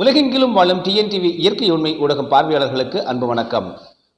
உலகெங்கிலும் வாழும் டிஎன்டிவி இயற்கை உண்மை ஊடகம் பார்வையாளர்களுக்கு அன்பு வணக்கம்.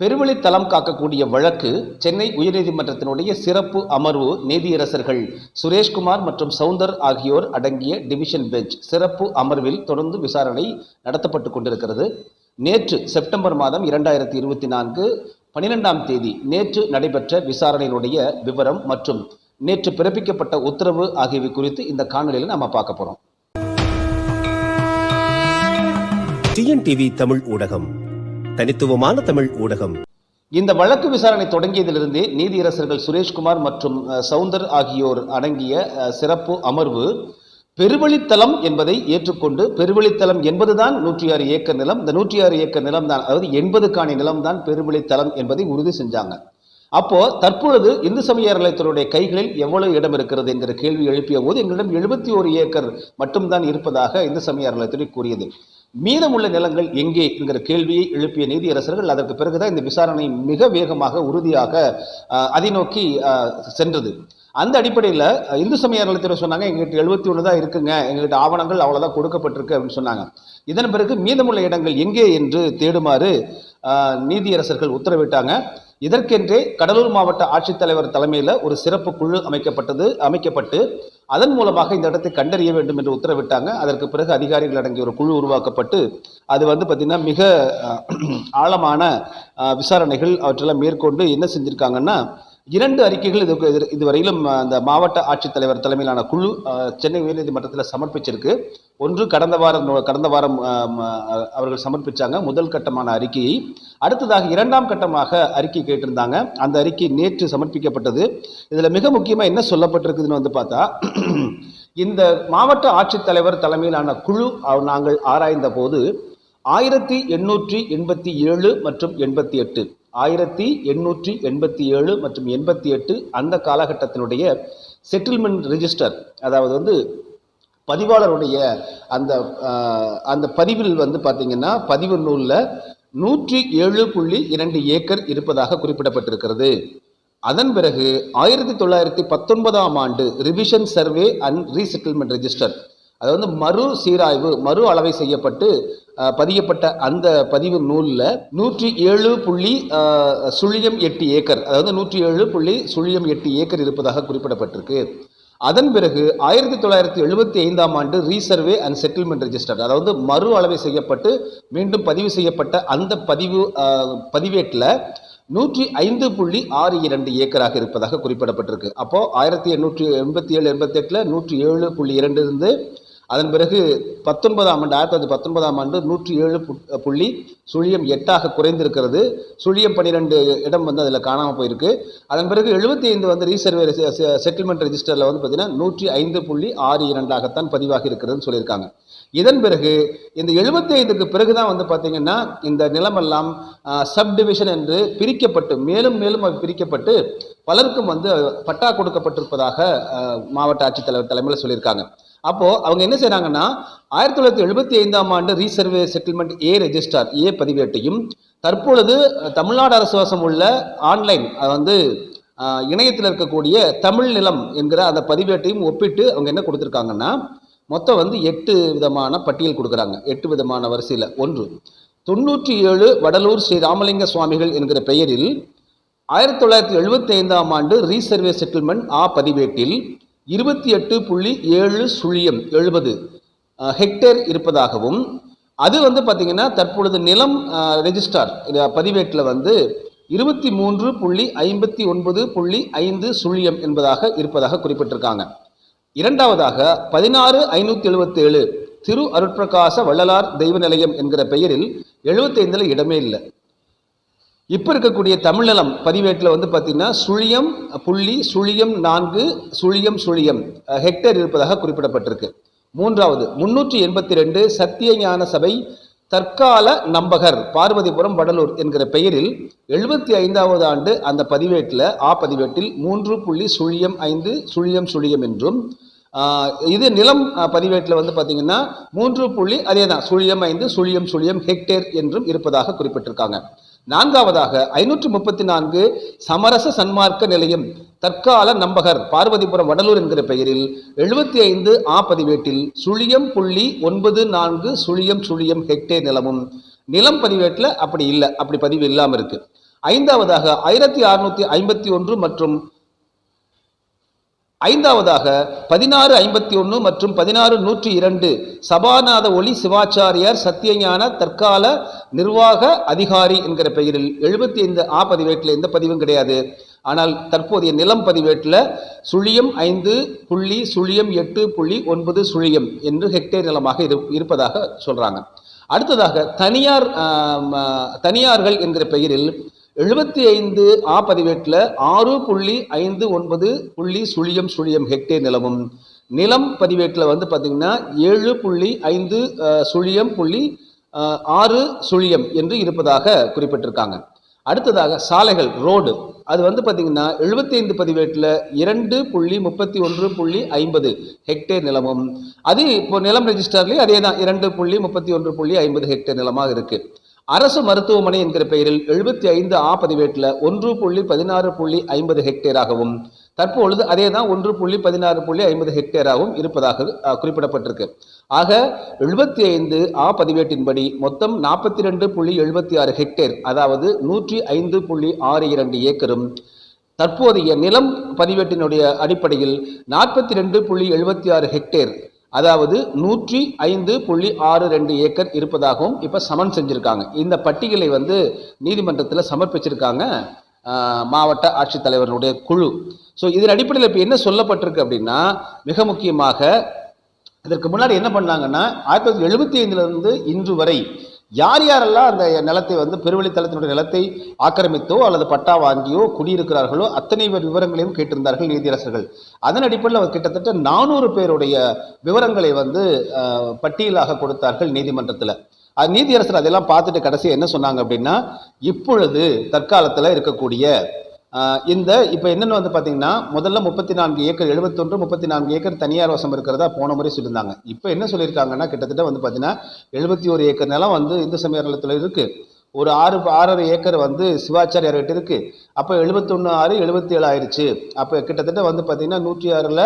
பெருவழி தளம் காக்கக்கூடிய வழக்கு சென்னை உயர்நீதிமன்றத்தினுடைய சிறப்பு அமர்வு நீதியரசர்கள் சுரேஷ்குமார் மற்றும் சவுந்தர் ஆகியோர் அடங்கிய டிவிஷன் பெஞ்ச் சிறப்பு அமர்வில் தொடர்ந்து விசாரணை நடத்தப்பட்டு கொண்டிருக்கிறது. நேற்று செப்டம்பர் மாதம் இரண்டாயிரத்தி இருபத்தி நான்கு பனிரெண்டாம் தேதி நேற்று நடைபெற்ற விசாரணையினுடைய விவரம் மற்றும் நேற்று பிறப்பிக்கப்பட்ட உத்தரவு ஆகியவை குறித்து இந்த காணொலியில் நம்ம பார்க்க போகிறோம் டிஎன்டிவி தமிழ் ஊடகம். தனித்துவமான தமிழ் ஊடகம். இந்த வழக்கு விசாரணை தொடங்கியதிலிருந்தே நீதியரசர்கள் சுரேஷ்குமார் மற்றும் சவுந்தர் ஆகியோர் அடங்கிய சிறப்பு அமர்வு பெருவழித்தலம் என்பதை ஏற்றுக்கொண்டு பெருவழித்தலம் என்பதுதான் நூற்றி ஆறு ஏக்கர் நிலம். இந்த நூற்றி ஆறு ஏக்கர் நிலம் தான் அதாவது எண்பது காணி நிலம் தான் பெருவழித்தலம் என்பதை உறுதி செஞ்சாங்க. அப்போ தற்பொழுது இந்து சமய அறநிலையத்தினுடைய கைகளில் எவ்வளவு இடம் இருக்கிறது என்கிற கேள்வி எழுப்பிய போது எங்களிடம் எழுபத்தி ஒரு ஏக்கர் மட்டும்தான் இருப்பதாக இந்து சமய அறநிலையத்துறை கூறியது. மீதமுள்ள நிலங்கள் எங்கே என்கிற கேள்வியை எழுப்பிய நீதியரசர்கள் அதற்கு பிறகுதான் இந்த விசாரணை மிக வேகமாக உறுதியாக அதை நோக்கி சென்றது. அந்த அடிப்படையில் இந்து சமய அறநிலையத்துறை சொன்னாங்க எங்ககிட்ட எழுபத்தி ஒன்று தான் இருக்குங்க எங்ககிட்ட ஆவணங்கள் அவ்வளோதான் கொடுக்கப்பட்டிருக்கு அப்படின்னு சொன்னாங்க. இதன் பிறகு மீதமுள்ள இடங்கள் எங்கே என்று தேடுமாறு நீதியரசர்கள் உத்தரவிட்டாங்க. இதற்கென்றே கடலூர் மாவட்ட ஆட்சித்தலைவர் தலைமையில் ஒரு சிறப்பு குழு அமைக்கப்பட்டது அமைக்கப்பட்டு அதன் மூலமாக இந்த இடத்தை கண்டறிய வேண்டும் என்று உத்தரவிட்டாங்க. அதற்கு பிறகு அதிகாரிகள் அடங்கிய ஒரு குழு உருவாக்கப்பட்டு அது வந்து பார்த்திங்கன்னா மிக ஆழமான விசாரணைகள் அவற்றெல்லாம் மேற்கொண்டு என்ன செஞ்சுருக்காங்கன்னா இரண்டு அறிக்கைகள் இதுக்கு இது- இதுவரையிலும் அந்த மாவட்ட ஆட்சித்தலைவர் தலைமையிலான குழு சென்னை உயர்நீதிமன்றத்தில் சமர்ப்பிச்சிருக்கு. ஒன்று கடந்த வாரம் கடந்த வாரம் அவர்கள் சமர்ப்பிச்சாங்க. முதல் கட்டமான அறிக்கையை. அடுத்ததாக இரண்டாம் கட்டமாக அறிக்கை கேட்டிருந்தாங்க. அந்த அறிக்கை நேற்று சமர்ப்பிக்கப்பட்டது. இதில் மிக முக்கியமாக என்ன சொல்லப்பட்டிருக்குதுன்னு வந்து பார்த்தா இந்த மாவட்ட ஆட்சித்தலைவர் தலைமையிலான குழு நாங்கள் ஆராய்ந்த போது ஆயிரத்தி எண்ணூற்றி எண்பத்தி ஏழு மற்றும் எண்பத்தி எட்டு ஆயிரத்தி எண்ணூற்றி எண்பத்தி ஏழு மற்றும் எண்பத்தி எட்டு அந்த காலகட்டத்தினுடைய செட்டில்மெண்ட் ரிஜிஸ்டர் அதாவது வந்து பதிவாளருடைய அந்த அந்த பதிவில் வந்து பார்த்தீங்கன்னா பதிவு நூலில் நூற்றி ஏழு புள்ளி இரண்டு ஏக்கர் இருப்பதாக குறிப்பிடப்பட்டிருக்கிறது. அதன் பிறகு ஆயிரத்தி தொள்ளாயிரத்தி பத்தொன்பதாம் ஆண்டு revision survey and resettlement register அது வந்து மறு சீராய்வு மறு அளவை செய்யப்பட்டு பதியப்பட்ட அந்த பதிவு நூலில் நூற்றி ஏழு புள்ளி சுழியம் எட்டு ஏக்கர் அதாவது நூற்றி ஏழு புள்ளி சுழியம் எட்டு ஏக்கர் இருப்பதாக குறிப்பிடப்பட்டிருக்கு. அதன் பிறகு ஆயிரத்தி தொள்ளாயிரத்தி எழுபத்தி ஐந்தாம் ஆண்டு ரீசர்வே அண்ட் செட்டில்மெண்ட் ரெஜிஸ்டர் அதாவது மறு அளவை செய்யப்பட்டு மீண்டும் பதிவு செய்யப்பட்ட அந்த பதிவு பதிவேட்டில் நூற்றி ஐந்து புள்ளி ஆறு இரண்டு ஏக்கராக இருப்பதாக குறிப்பிடப்பட்டிருக்கு. அப்போது ஆயிரத்தி எண்ணூற்றி எண்பத்தி ஏழு எண்பத்தி எட்டில் நூற்றி ஏழு புள்ளி இரண்டு இருந்து அதன் பிறகு பத்தொன்பதாம் ஆண்டு ஆயிரத்தி தொள்ளாயிரத்தி பத்தொன்பதாம் ஆண்டு நூற்றி ஏழு புள்ளி சுழியம் எட்டாக குறைந்திருக்கிறது. சுழியம் பன்னிரெண்டு இடம் வந்து அதில் காணாமல் போயிருக்கு. அதன் பிறகு எழுபத்தி ஐந்து வந்து ரீசர்வே செட்டில்மெண்ட் ரெஜிஸ்டரில் வந்து பார்த்தீங்கன்னா நூற்றி ஐந்து புள்ளி ஆறு இரண்டாகத்தான் பதிவாகி இருக்கிறதுன்னு சொல்லியிருக்காங்க. இதன் பிறகு இந்த 75 ஐந்துக்கு பிறகுதான் வந்து பார்த்தீங்கன்னா இந்த நிலமெல்லாம் சப் டிவிஷன் என்று பிரிக்கப்பட்டு மேலும் மேலும் அது பிரிக்கப்பட்டு பலருக்கும் வந்து பட்டா கொடுக்கப்பட்டிருப்பதாக மாவட்ட ஆட்சித்தலைவர் தலைமையில் சொல்லியிருக்காங்க. அப்போ அவங்க என்ன செய்றாங்கன்னா ஆயிரத்தி தொள்ளாயிரத்தி எழுபத்தி ஐந்தாம் ஆண்டு ரீசர்வே செட்டில்மெண்ட் ஏ ரெஜிஸ்டார் ஏ பதிவேட்டையும் தற்பொழுது தமிழ்நாடு அரசு வசம் உள்ள ஆன்லைன் அது வந்து இணையத்தில் இருக்கக்கூடிய தமிழ் நிலம் என்கிற அந்த பதிவேட்டையும் ஒப்பிட்டு அவங்க என்ன கொடுத்துருக்காங்கன்னா மொத்தம் வந்து எட்டு விதமான பட்டியல் கொடுக்குறாங்க. எட்டு விதமான வரிசையில். ஒன்று தொண்ணூற்றி ஏழு வடலூர் ஸ்ரீ ராமலிங்க சுவாமிகள் என்கிற பெயரில் ஆயிரத்தி தொள்ளாயிரத்தி எழுபத்தி ஐந்தாம் ஆண்டு ரீசர்வே செட்டில்மெண்ட் ஆ பதிவேட்டில் இருபத்தி எட்டு புள்ளி ஏழு சுழியம் எழுபது ஹெக்டேர் இருப்பதாகவும் அது வந்து பார்த்தீங்கன்னா தற்பொழுது நிலம் ரெஜிஸ்டார் பதிவேட்டில் வந்து இருபத்தி மூன்று புள்ளி ஐம்பத்தி ஒன்பது புள்ளி ஐந்து சுழியம் என்பதாக இருப்பதாக குறிப்பிட்டிருக்காங்க. இரண்டாவதாக பதினாறு ஐநூற்றி எழுபத்தேழு திரு அருட்பிரகாச வள்ளலார் தெய்வ நிலையம் என்கிற பெயரில் எழுபத்தைந்தில் இடமே இல்லை. இப்போ இருக்கக்கூடிய தமிழ்நிலம் பதிவேட்டில் வந்து பார்த்தீங்கன்னா சுழியம் புள்ளி சுழியம் நான்கு சுழியம் சுழியம் ஹெக்டேர் இருப்பதாக குறிப்பிடப்பட்டிருக்கு. மூன்றாவது முன்னூற்றி எண்பத்தி ரெண்டு சத்தியஞான சபை தற்கால நம்பகர் பார்வதிபுரம் வடலூர் என்கிற பெயரில் எழுபத்தி ஐந்தாவது ஆண்டு அந்த பதிவேட்டில் ஆ பதிவேட்டில் மூன்று புள்ளி சுழியம் ஐந்து சுழியம் சுழியம் என்றும் இது நிலம் பதிவேட்டில் வந்து பார்த்தீங்கன்னா மூன்று புள்ளி அதே தான் சுழியம் ஐந்து சுழியம் சுழியம் ஹெக்டேர் என்றும் இருப்பதாக குறிப்பிட்டிருக்காங்க. நான்காவதாக ஐநூற்று முப்பத்தி நான்கு சமரச சன்மார்க்க நிலையம் தற்கால நம்பகர் பார்வதிபுரம் வடலூர் என்கிற பெயரில் எழுபத்தி ஐந்து ஆ பதிவேட்டில் சுழியம் புள்ளி ஒன்பது நான்கு சுழியம் சுழியம் ஹெக்டே நிலமும். நிலம் பதிவேட்டில் அப்படி இல்லை அப்படி பதிவு இல்லாமல் இருக்கு. ஐந்தாவதாக ஆயிரத்தி அறுநூத்தி ஐம்பத்தி ஒன்று மற்றும் ஐந்தாவதாக பதினாறு ஐம்பத்தி ஒன்று மற்றும் பதினாறு நூற்றி இரண்டு சபாநாத ஒளி சிவாச்சாரியார் சத்தியஞான தற்கால நிர்வாக அதிகாரி என்கிற பெயரில் எழுபத்தி ஐந்து ஆ பதிவேட்டில் எந்த பதிவும் கிடையாது. ஆனால் தற்போதைய நிலம் பதிவேட்டில் சுழியம் ஐந்து புள்ளி சுழியம் எட்டு புள்ளி ஒன்பது சுழியம் என்று ஹெக்டேர் நிலமாக இரு இருப்பதாக சொல்கிறாங்க அடுத்ததாக தனியார் தனியார்கள் என்கிற பெயரில் எழுபத்தி ஐந்து ஆ பதிவேட்டில் ஆறு புள்ளி ஐந்து ஒன்பது புள்ளி சுழியம் சுழியம் ஹெக்டேர் நிலமும் நிலம் பதிவேட்டில் வந்து பார்த்தீங்கன்னா ஏழு புள்ளி ஐந்து சுழியம் புள்ளி ஆறு சுழியம் என்று இருப்பதாக குறிப்பிட்டிருக்காங்க. அடுத்ததாக சாலைகள் ரோடு. அது வந்து பார்த்தீங்கன்னா எழுபத்தி ஐந்து பதிவேட்டில் இரண்டு புள்ளி முப்பத்தி ஒன்று புள்ளி ஐம்பது ஹெக்டேர் நிலமும் அது இப்போ நிலம் ரெஜிஸ்டர்லேயும் அதே தான் இரண்டு புள்ளி முப்பத்தி ஒன்று புள்ளி ஐம்பது ஹெக்டேர் நிலமாக இருக்குது அரசு மருத்துவமனை என்கிற பெயரில் எழுபத்தி ஐந்து ஆ பதிவேட்டில் ஒன்று புள்ளி பதினாறு புள்ளி ஐம்பது ஹெக்டேராகவும் தற்பொழுது அதே தான் ஒன்று புள்ளி பதினாறு புள்ளி ஐம்பது ஹெக்டேராகவும் இருப்பதாக குறிப்பிடப்பட்டிருக்கு. ஆக எழுபத்தி ஐந்து ஆ பதிவேட்டின்படி மொத்தம் நாற்பத்தி ரெண்டு புள்ளி எழுபத்தி ஆறு ஹெக்டேர் அதாவது நூற்றி ஐந்து புள்ளி ஆறு இரண்டு ஏக்கரும் தற்போதைய நிலம் பதிவேட்டினுடைய அடிப்படையில் நாற்பத்தி ரெண்டு புள்ளி எழுபத்தி ஆறு ஹெக்டேர் அதாவது நூற்றி ஐந்து புள்ளி ஆறு ரெண்டு ஏக்கர் இருப்பதாகவும் இப்போ சமன் செஞ்சுருக்காங்க. இந்த பட்டியலை வந்து நீதிமன்றத்தில் சமர்ப்பிச்சிருக்காங்க மாவட்ட ஆட்சித்தலைவர்களுடைய குழு. ஸோ இதன் அடிப்படையில் இப்போ என்ன சொல்லப்பட்டிருக்கு அப்படின்னா மிக முக்கியமாக இதற்கு முன்னாடி என்ன பண்ணாங்கன்னா ஆயிரத்தி தொள்ளாயிரத்தி எழுபத்தி ஐந்துலேருந்து இன்று வரை யார் யாரெல்லாம் அந்த நிலத்தை வந்து பெருவழித்தளத்தினுடைய நிலத்தை ஆக்கிரமித்தோ அல்லது பட்டா வாங்கியோ குடியிருக்கிறார்களோ அத்தனை பேர் விவரங்களையும் கேட்டிருந்தார்கள் நீதியரசர்கள். அதன் அடிப்படையில் அவர் கிட்டத்தட்ட நானூறு பேருடைய விவரங்களை வந்து பட்டியலாக கொடுத்தார்கள் நீதிமன்றத்தில். அது நீதியரசர் அதெல்லாம் பார்த்துட்டு கடைசியாக என்ன சொன்னாங்க அப்படின்னா இப்பொழுது தற்காலத்தில் இருக்கக்கூடிய இந்த இப்போ என்னென்னு வந்து பார்த்தீங்கன்னா முதல்ல முப்பத்தி நான்கு ஏக்கர் எழுபத்தொன்று முப்பத்தி நான்கு ஏக்கர் தனியார் வசம் இருக்கிறதா போன முறை சொல்லியிருந்தாங்க. இப்போ என்ன சொல்லியிருக்காங்கன்னா கிட்டத்தட்ட வந்து பார்த்தீங்கன்னா எழுபத்தி ஒரு ஏக்கர் நிலம் வந்து இந்து சமய நிலத்தில் இருக்குது ஒரு ஆறு ஆறரை ஏக்கர் வந்து சிவாச்சாரியார் கிட்ட இருக்கு. அப்போ எழுபத்தொன்று ஆறு எழுபத்தி ஏழு ஆயிடுச்சு அப்போ கிட்டத்தட்ட வந்து பார்த்தீங்கன்னா நூற்றி ஆறில்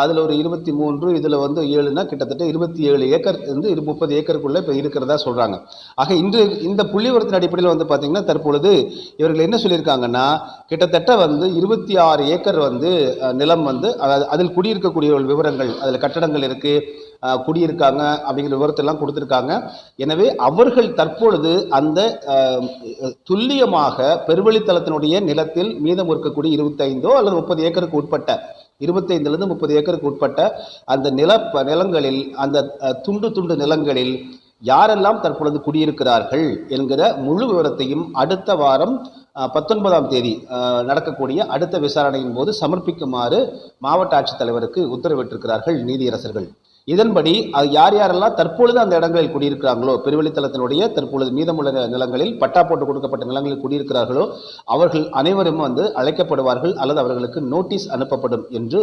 அதில் ஒரு இருபத்தி மூன்று இதில் வந்து ஏழுனா கிட்டத்தட்ட இருபத்தி ஏழு ஏக்கர் வந்து இரு முப்பது ஏக்கருக்குள்ளே இப்போ இருக்கிறதா சொல்கிறாங்க ஆக இன்று இந்த புள்ளிவரத்தின் அடிப்படையில் வந்து பார்த்தீங்கன்னா தற்பொழுது இவர்கள் என்ன சொல்லியிருக்காங்கன்னா கிட்டத்தட்ட வந்து இருபத்தி ஆறு ஏக்கர் வந்து நிலம் வந்து அதாவது அதில் குடியிருக்கக்கூடிய விவரங்கள் அதில் கட்டடங்கள் இருக்குது குடியிருக்காங்க அப்படிங்கிற விவரத்தெல்லாம் கொடுத்துருக்காங்க. எனவே அவர்கள் தற்பொழுது அந்த துல்லியமாக பெருவழித்தளத்தினுடைய நிலத்தில் மீதம் இருக்கக்கூடிய இருபத்தைந்தோ அல்லது முப்பது ஏக்கருக்கு உட்பட்ட இருபத்தைந்துலேருந்து முப்பது ஏக்கருக்கு உட்பட்ட அந்த நில ப- நிலங்களில் அந்த துண்டு துண்டு நிலங்களில் யாரெல்லாம் தற்பொழுது குடியிருக்கிறார்கள் என்கிற முழு விவரத்தையும் அடுத்த வாரம் பத்தொன்பதாம் தேதி நடக்கக்கூடிய அடுத்த விசாரணையின் போது சமர்ப்பிக்குமாறு மாவட்ட ஆட்சித்தலைவருக்கு உத்தரவிட்டிருக்கிறார்கள் நீதியரசர்கள். இதன்படி அது யார் யாரெல்லாம் தற்பொழுது அந்த இடங்களில் குடியிருக்கிறாங்களோ பெருவெளித்தளத்தினுடைய தற்பொழுது மீதமுள்ள நிலங்களில் பட்டா போட்டு கொடுக்கப்பட்ட நிலங்களில் குடியிருக்கிறார்களோ அவர்கள் அனைவரும் வந்து அழைக்கப்படுவார்கள் அல்லது அவர்களுக்கு நோட்டீஸ் அனுப்பப்படும் என்று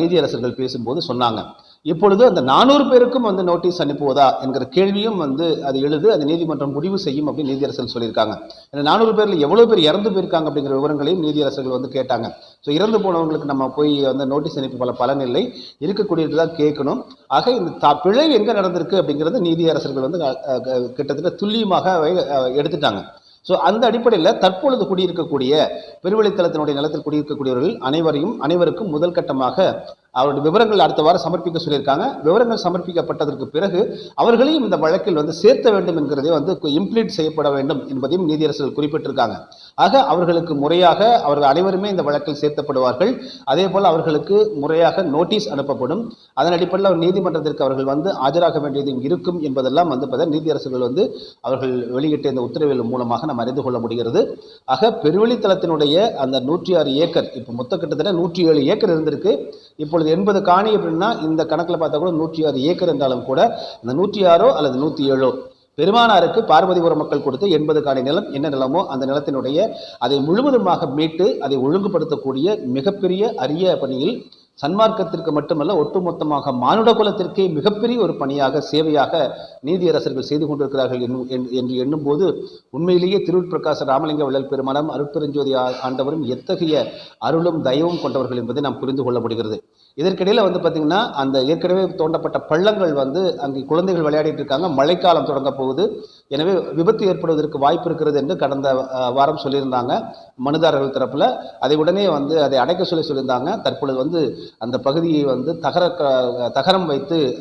நீதியரசர்கள் பேசும்போது சொன்னாங்க. இப்பொழுது அந்த நானூறு பேருக்கும் வந்து நோட்டீஸ் அனுப்புவதா என்கிற கேள்வியும் வந்து அது எழுது அது நீதிமன்றம் முடிவு செய்யும் அப்படின்னு நீதியரசர்கள் சொல்லியிருக்காங்க. இந்த நானூறு பேரில் எவ்வளோ பேர் இறந்து போயிருக்காங்க அப்படிங்கிற விவரங்களையும் நீதியரசர்கள் வந்து கேட்டாங்க. ஸோ இறந்து போனவங்களுக்கு நம்ம போய் வந்து நோட்டீஸ் அனுப்பி பல பலன் இல்லை இருக்கக்கூடியது தான் கேட்கணும். ஆக இந்த த பிழை எங்கே நடந்திருக்கு அப்படிங்கிறது நீதியரசர்கள் வந்து கிட்டத்தட்ட துல்லியமாக எடுத்துட்டாங்க. ஸோ அந்த அடிப்படையில் தற்பொழுது குடியிருக்கக்கூடிய பெருவழித்தளத்தினுடைய நிலத்தில் குடியிருக்கக்கூடியவர்கள் அனைவரையும் அனைவருக்கும் முதல் கட்டமாக அவருடைய விவரங்கள் அடுத்த வாரம் சமர்ப்பிக்க சொல்லியிருக்காங்க. விவரங்கள் சமர்ப்பிக்கப்பட்டதற்கு பிறகு அவர்களையும் இந்த வழக்கில் வந்து சேர்த்த வேண்டும் என்கிறதே வந்து இம்ப்ளீட் செய்யப்பட வேண்டும் என்பதையும் நீதியரசர்கள் குறிப்பிட்டிருக்காங்க. ஆக அவர்களுக்கு முறையாக அவர்கள் அனைவருமே இந்த வழக்கில் சேர்த்தப்படுவார்கள். அதே போல் அவர்களுக்கு முறையாக நோட்டீஸ் அனுப்பப்படும். அதன் அடிப்படையில் அவர் நீதிமன்றத்திற்கு அவர்கள் வந்து ஆஜராக வேண்டியதும் இருக்கும் என்பதெல்லாம் வந்து பார்த்தா நீதியரசர்கள் வந்து அவர்கள் வெளியிட்ட இந்த உத்தரவுகள் மூலமாக நம்ம அறிந்து கொள்ள முடிகிறது. ஆக பெருவெளித்தளத்தினுடைய அந்த நூற்றி ஆறு ஏக்கர் இப்போ மொத்த கிட்டத்தட்ட நூற்றி ஏழு ஏக்கர் இருந்திருக்கு. இப்பொழுது எண்பது காணி அப்படின்னா இந்த கணக்கில் பார்த்தா கூட நூற்றி ஆறு ஏக்கர் என்றாலும் கூட அந்த நூற்றி ஆறோ அல்லது நூற்றி ஏழோ பெருமானாருக்கு பார்வதிபுர மக்கள் கொடுத்த எண்பது காணி நிலம் என்ன நிலமோ அந்த நிலத்தினுடைய அதை முழுவதுமாக மீட்டு அதை ஒழுங்குபடுத்தக்கூடிய மிகப்பெரிய அரிய பணியில் சன்மார்க்கத்திற்கு மட்டுமல்ல ஒட்டுமொத்தமாக மானுட குலத்திற்கே மிகப்பெரிய ஒரு பணியாக சேவையாக நீதியரசர்கள் செய்து கொண்டிருக்கிறார்கள் என்று எண்ணும்போது உண்மையிலேயே திருவிற்பிரகாச ராமலிங்க வள்ளல் பெருமனம் அருட்பெருஞ்சோதி ஆண்டவரும் எத்தகைய அருளும் தயவும் கொண்டவர்கள் என்பதை நாம் புரிந்து கொள்ள முடிகிறது. இதற்கிடையில் வந்து பார்த்திங்கன்னா அந்த ஏற்கனவே தோண்டப்பட்ட பள்ளங்கள் வந்து அங்கே குழந்தைகள் விளையாடிட்டு இருக்காங்க. மழைக்காலம் தொடங்க போகுது. எனவே விபத்து ஏற்படுவதற்கு வாய்ப்பு இருக்கிறது என்று கடந்த வாரம் சொல்லியிருந்தாங்க மனுதாரர்கள் தரப்பில். அதை உடனே வந்து அதை அடைக்க சொல்லி சொல்லியிருந்தாங்க. தற்பொழுது வந்து அந்த பகுதியை வந்து தகர க- தகரம் வைத்து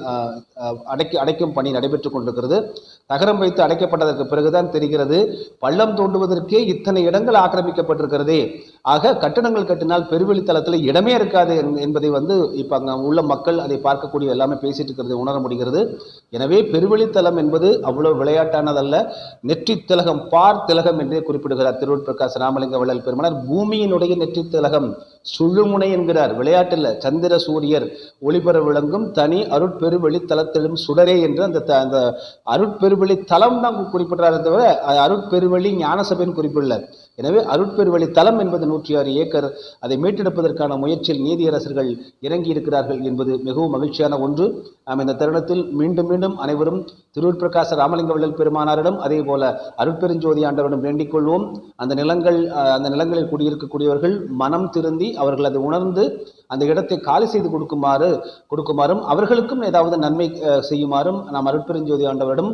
அடைக்க அடைக்கும் பணி நடைபெற்று கொண்டிருக்கிறது. தகரம் வைத்து அடைக்கப்பட்டதற்கு பிறகுதான் தெரிகிறது பள்ளம் தோண்டுவதற்கே இத்தனை இடங்கள் ஆக்கிரமிக்கப்பட்டிருக்கிறதே. ஆக கட்டடங்கள் கட்டினால் பெருவெளித்தளத்தில் இடமே இருக்காது என்- என்பதை வந்து இப்போ அங்கே உள்ள மக்கள் அதை பார்க்கக்கூடிய எல்லாமே பேசிட்டு இருக்கிறது உணர முடிகிறது. எனவே பெருவெளித்தளம் என்பது அவ்வளவு விளையாட்டானதல்ல. நெற்றி திலகம் பார் திலகம் என்றே குறிப்பிடுகிறார் திருவூர் பிரகாஷ் ராமலிங்க வள்ளல் பெருமனார் பூமியினுடைய நெற்றி திலகம் சுழுமுனை என்கிறார். விளையாட்டில் சந்திர சூரியர் ஒளிபெற விளங்கும் தனி அருட்பெருவெளி தலத்திலும் சுடரே என்று அந்த த- அந்த அருட்பெருவெளி தலம் தான் குறிப்பிடுறாரு தவிர அது அருட்பெருவெளி ஞானசபைன்னு குறிப்பிடல. எனவே அருட்பெருவெளி தலம் என்பது நூற்றி ஆறு ஏக்கர். அதை மீட்டெடுப்பதற்கான முயற்சியில் நீதியரசர்கள் இறங்கி இருக்கிறார்கள் என்பது மிகவும் மகிழ்ச்சியான ஒன்று. நாம் இந்த தருணத்தில் மீண்டும் மீண்டும் அனைவரும் திருவூர் பிரகாச ராமலிங்க வள்ளல் பெருமானாரிடம் அதே போல அருட்பெருஞ்சோதி ஆண்டவரிடம் வேண்டிக் கொள்வோம். அந்த நிலங்கள் அந்த நிலங்களில் குடியிருக்கக்கூடியவர்கள் மனம் திருந்தி அவர்கள் அதை உணர்ந்து அந்த இடத்தை காலி செய்து கொடுக்குமாறு கொடுக்குமாறும் அவர்களுக்கும் ஏதாவது நன்மை செய்யுமாறும் நாம் அருட்பெருஞ்சோதி ஆண்டவரிடம்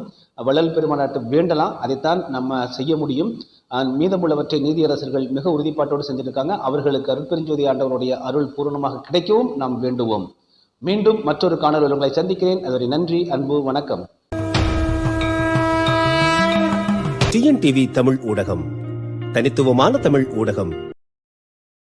வள்ளல் பெருமானாரிடம் வேண்டலாம். அதைத்தான் நம்ம செய்ய முடியும். மீதமுள்ளவற்றை நீதியரசர்கள் மிக உறுதிப்பாட்டோடு செஞ்சிருக்காங்க. அவர்களுக்கு அருட்பெருஞ்சோதி ஆண்டவருடைய அருள் பூரணமாக கிடைக்கவும் நாம் வேண்டுவோம். மீண்டும் மற்றொரு காணொலி உங்களை சந்திக்கிறேன். அதோடைய நன்றி அன்பு வணக்கம். டிஎன்டிவி தமிழ் ஊடகம். தனித்துவமான தமிழ் ஊடகம்.